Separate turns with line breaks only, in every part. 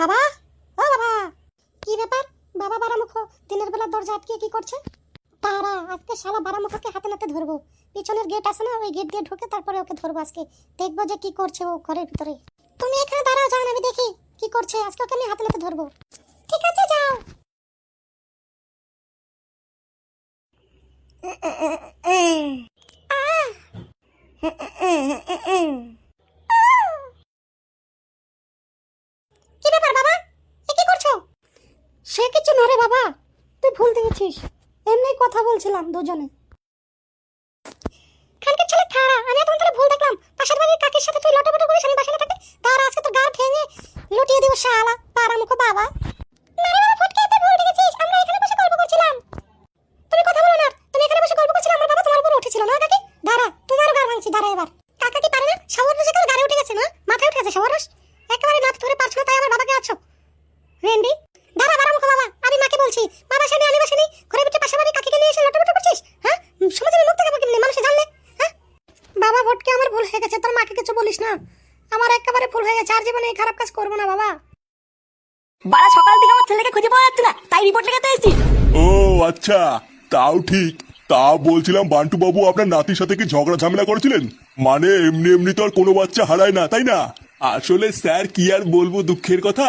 বাবা? ও বাবা। কি ব্যাপার? বাবা বারামুখ, দিনের বেলা দরজা আটকে কি করছে? তারা আজকে শালা বারামুখকে হাতে নাতে ধরবো। পিছনের গেট আছে না, ওই গেট দিয়ে ঢুকে তারপরে ওকে ধরবো আজকে। দেখব যে কি করছে ও ঘরের ভিতরে। তুমি এখানে দাঁড়াও যান আমি দেখি কি করছে। আজকে ওকে আমি হাতে নাতে ধরবো। ঠিক আছে, যাও। কি ব্যাপার বাবা এ কি করছ সে কিছু না রে বাবা। তুই ভুল দেখেছিস। এমনি কথা বলছিলাম দুজনে। খানকে ছেলে খাড়া। আমি এখন তাহলে ভুল দেখলাম। পাশের বাড়ির কাকির সাথে তুই লটপট করিস, আমি বাসায় না থাকতে তার আজকে তোর গার ভেঙে লুটিয়ে দিব শালা, পাড়া মুখো বাবা। না রে বাবা, ফটকে তুই ভুল দেখেছিস। আমরা এখানে বসে গল্প করছিলাম। তুমি কথা বলো না। তুমি এখানে বসে গল্প করছিলে, আমার বাবা তোমার উপর উঠেছিল না কাকি? দাঁড়া, তোমারও গার ভাঙছি। দাঁড়া এবার। কাকা কি পারে না? শাওয়ার রোজে কাল গাড়ি উঠে গেছে না? মাথায় উঠে গেছে শাওয়ার রোজ একেবারে নাক ধরে পারছ না তাই আমার বাবাকে আছো রেন্ডি দাঁড়া বারা মুখো বাবা আমি মাকে বলছি বাবা শানি আমি বাসানি ঘরে বিটে পাশে বাড়ি কাকিকে নিয়ে এসে লটপট করছিস? হ্যাঁ? সমাজে মুক্ত যাব কেমনি? মানুষে জানলে হ্যাঁ? বাবা, ভটকে আমার ভুল হয়ে গেছে। তোর মাকে কিছু বলিস না। আমার একেবারে ভুল হয়ে গেছে। আর জীবনে এই খারাপ কাজ করব না, বাবা।
বারা সকাল থেকে আমার ছেলেকে খুঁজে পাওয়া যাচ্ছে না। তাই রিপোর্ট লেখাতে এসেছি।
ও আচ্ছা। তাও ঠিক। তা বলছিলাম বান্টু বাবু আপনার নাতির সাথে কি ঝগড়া ঝামেলা করেছিলেন? মানে এমনি এমনি তো আর কোনো বাচ্চা হারায় না, তাই না? আসলে স্যার কি আর বলব দুঃখের কথা?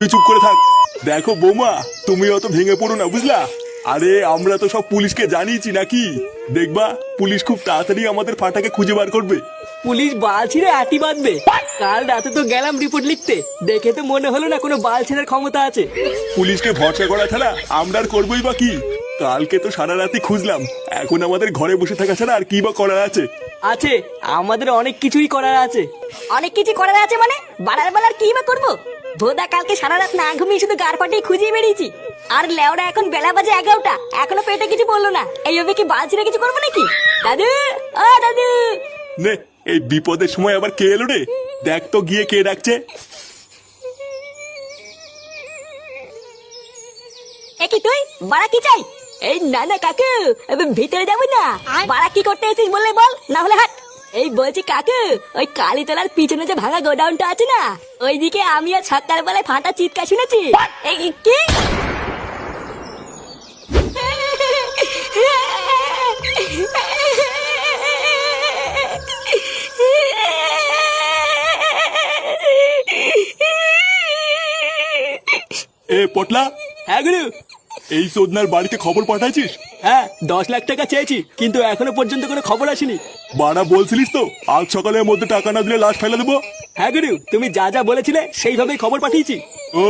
তুই চুপ করে থাক। দেখো বৌমা তুমি অত ভেঙে পড়ো না বুঝলা? আরে আমরা তো সব পুলিশকে জানিয়েছি নাকি? দেখবা পুলিশ খুব তাড়াতাড়ি আমাদের ফাটাকে খুঁজে বার করবে।
পুলিশ বাল ছিঁড়ে আটি বাঁধবে। কাল রাতে তো গেলাম রিপোর্ট লিখতে। দেখে তো মনে হলো না কোনো বাল ছেঁড়ার ক্ষমতা আছে।
পুলিশকে ভরসা করা ছাড়া আমরা আর করবোই বা কি? কালকে তো সারা রাতি খুঁজলাম। এখন আমাদের ঘরে বসে থাকা ছাড়া আর কি বা করার আছে?
আছে আমাদের অনেক কিছুই করার আছে। অনেক কিছু করার আছে মানে? বাড়ার বেলার কি বা করব? ভোদা কালকে সারা রাত না ঘুমিয়ে শুধু গার খুঁজিয়ে বেরিয়েছি আর লেওরা এখন বেলা বাজে এগারোটা। এখনও পেটে কিছু বলল না। এইভাবে কি বাল ছিঁড়ে কিছু করব নাকি? দাদু ও দাদু।
নে এই বিপদের সময় আবার কে এলো রে? দেখ তো গিয়ে কে ডাকছে।
এ কি তুই? বাড়া কি চাই? এই না না কাকু ভিতরে যাব না। বাড়া কি করতে এসেছিস বললে বল না হলে হাট। এই বলছি কাকু ওই কালীতলার পিছনে যে ভাঙা গোডাউনটা আছে না ওইদিকে আমি আর সকাল বেলায় ফাটা চিৎকার শুনেছি। এই কি?
এ পটলা।
হ্যাঁ গুরু।
এই সোদনার বাড়িতে খবর পাঠাইছিস?
হ্যাঁ দশ লাখ টাকা চেয়েছি কিন্তু এখনও পর্যন্ত কোনো খবর আসেনি।
বাড়া বলছিলিস তো? আজ সকালের মধ্যে টাকা না দিলে লাশ ফেলে দেবো?
হ্যাঁ গুরু তুমি যা যা বলেছিলে সেইভাবেই খবর পাঠিয়েছি।
ও।